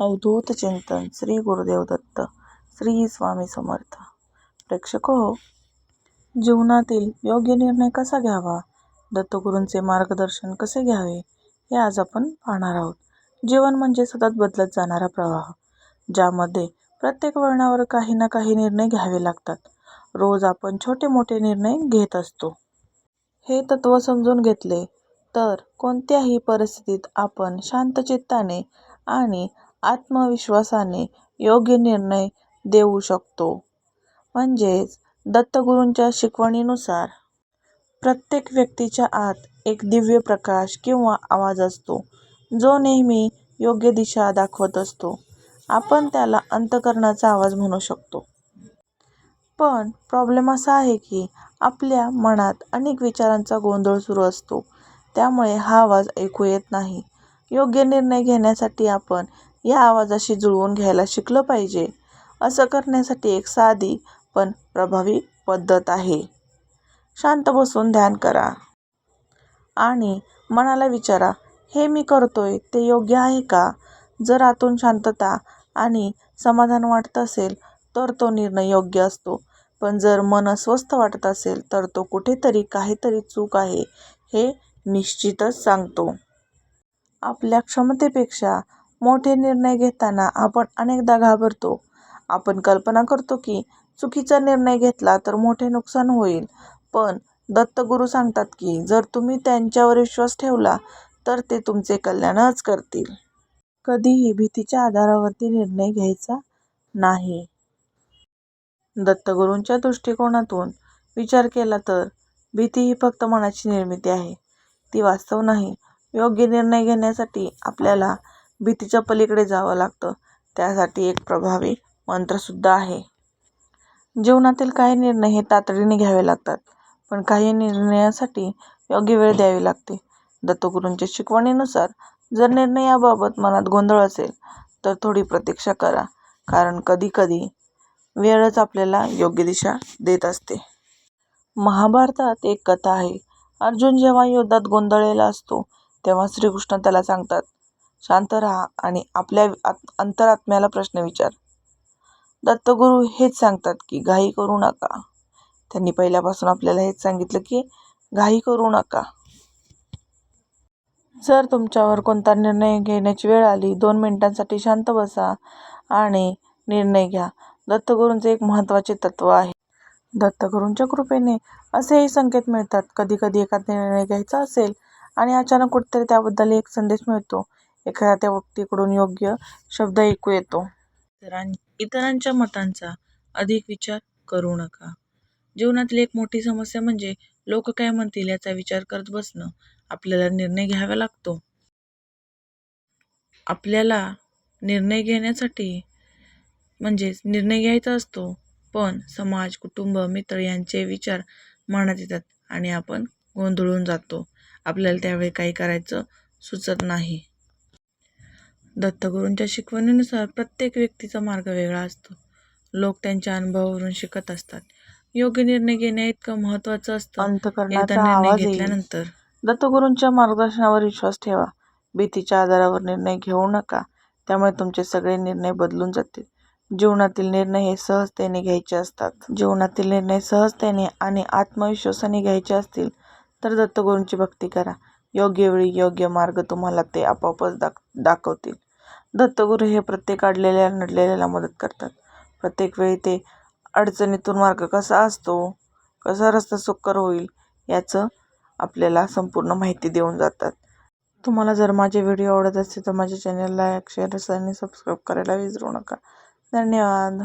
अवधूत चिंतन श्री गुरुदेव दत्त श्री स्वामी समर्थ. प्रेक्षक हो जीवनातील योग्य निर्णय कसा घ्यावा? दत्तगुरूंचे मार्गदर्शन कसे घ्यावे? हे आज आपण पाहणार आहोत. जीवन म्हणजे सतत बदलत जाणारा प्रवाह ज्यामध्ये प्रत्येक वळणावर काही ना काही निर्णय घ्यावे लागतात. रोज आपण छोटे मोठे निर्णय घेत असतो. हे तत्त्व समजून घेतले तर कोणत्याही परिस्थितीत आपण शांतचित्ताने आणि आत्मविश्वासाने योग्य निर्णय देऊ शकतो. म्हणजेच दत्तगुरूंच्या शिकवणीनुसार प्रत्येक व्यक्तीच्या आत एक दिव्य प्रकाश किंवा आवाज असतो जो नेहमी योग्य दिशा दाखवत असतो. आपण त्याला अंतःकरणाचा आवाज म्हणू शकतो. पण प्रॉब्लेम असा आहे की आपल्या मनात अनेक विचारांचा गोंधळ सुरू असतो. त्यामुळे हा आवाज ऐकू येत नाही. योग्य निर्णय घेण्यासाठी आपण या आवाजाशी जुळवून घ्यायला शिकलं पाहिजे. असं करण्यासाठी एक साधी पण प्रभावी पद्धत आहे. शांत बसून ध्यान करा. आणि मनाला विचारा हे मी करतोय ते योग्य आहे का? जर आतून शांतता आणि समाधान वाटत असेल तर तो निर्णय योग्य असतो. पण जर मन अस्वस्थ वाटत असेल तर तो कुठेतरी काहीतरी चूक आहे हे निश्चितच सांगतो. आपल्या क्षमतेपेक्षा मोठे निर्णय घेताना आपण अनेकदा घाबरतो. आपण कल्पना करतो की चुकीचा निर्णय घेतला तर मोठे नुकसान होईल. पण दत्तगुरू सांगतात की जर तुम्ही त्यांच्यावर विश्वास ठेवला तर ते तुमचे कल्याणच करतील. कधीही भीतीच्या आधारावरती निर्णय घ्यायचा नाही. दत्तगुरूंच्या दृष्टिकोनातून विचार केला तर भीती ही फक्त मनाची निर्मिती आहे. ती वास्तव नाही. योग्य निर्णय घेण्यासाठी आपल्याला भीतीच्या पलीकडे जावं लागतं. त्यासाठी एक प्रभावी मंत्रसुद्धा आहे. जीवनातील काही निर्णय हे तातडीने घ्यावे लागतात पण काही निर्णयासाठी योग्य वेळ द्यावी लागते. दत्तगुरूंच्या शिकवणीनुसार जर निर्णयाबाबत मनात गोंधळ असेल तर थोडी प्रतीक्षा करा कारण कधीकधी वेळच आपल्याला योग्य दिशा देत असते. महाभारतात एक कथा आहे. अर्जुन जेव्हा युद्धात गोंधळलेला असतो तेव्हा श्रीकृष्ण त्याला सांगतात शांत राहा आणि आपल्या अंतरात्म्याला प्रश्न विचार. दत्तगुरू हेच सांगतात की घाई करू नका. त्यांनी पहिल्यापासून आपल्याला हेच सांगितलं की घाई करू नका. जर तुमच्यावर कोणता निर्णय घेण्याची वेळ आली दोन मिनिटांसाठी शांत बसा आणि निर्णय घ्या. दत्तगुरूंचे एक महत्त्वाचे तत्त्व आहे. दत्तगुरूंच्या कृपेने असेही संकेत मिळतात. कधी कधी एखादा निर्णय घ्यायचा असेल आणि अचानक कुठेतरी त्याबद्दल एक संदेश मिळतो. एखाद्या त्या व्यक्तीकडून योग्य शब्द ऐकू येतो. इतरां इतरांच्या मतांचा अधिक विचार करू नका. जीवनातील एक मोठी समस्या म्हणजे लोक काय म्हणतील याचा विचार करत बसणं. आपल्याला निर्णय घ्यावा लागतो. आपल्याला निर्णय घेण्यासाठी म्हणजेच निर्णय घ्यायचा असतो. पण समाज कुटुंब मित्र यांचे विचार मनात येतात आणि आपण गोंधळून जातो. आपल्याला त्यावेळी काही करायचं सुचत नाही. दत्तगुरूंच्या शिकवणीनुसार प्रत्येक व्यक्तीचा मार्ग वेगळा असतो. लोक त्यांच्या अनुभवावरून शिकत असतात. योग्य निर्णय घेणे इतकं महत्त्वाचं असतं. अंतःकरणाचा एकदा निर्णय आवाज येईल. घेतल्यानंतर दत्तगुरूंच्या मार्गदर्शनावर विश्वास ठेवा. भीतीच्या आधारावर निर्णय घेऊ नका. त्यामुळे तुमचे सगळे निर्णय बदलून जातील. जीवनातील निर्णय हे सहजतेने घ्यायचे असतात. जीवनातील निर्णय सहजतेने आणि आत्मविश्वासाने घ्यायचे असतील तर दत्तगुरूंची भक्ती करा. योग्य वेळी योग्य मार्ग तुम्हाला ते आपोआपच दाख दाखवतील. दत्तगुरू हे प्रत्येक अडलेल्या नडलेल्याला मदत करतात. प्रत्येक वेळी ते अडचणीतून मार्ग कसा असतो कसा रस्ता सुकर होईल याचं आपल्याला संपूर्ण माहिती देऊन जातात. तुम्हाला जर माझे व्हिडिओ आवडत असतील तर माझ्या चॅनलला लाईक शेअर आणि सबस्क्राईब करायला विसरू नका. धन्यवाद.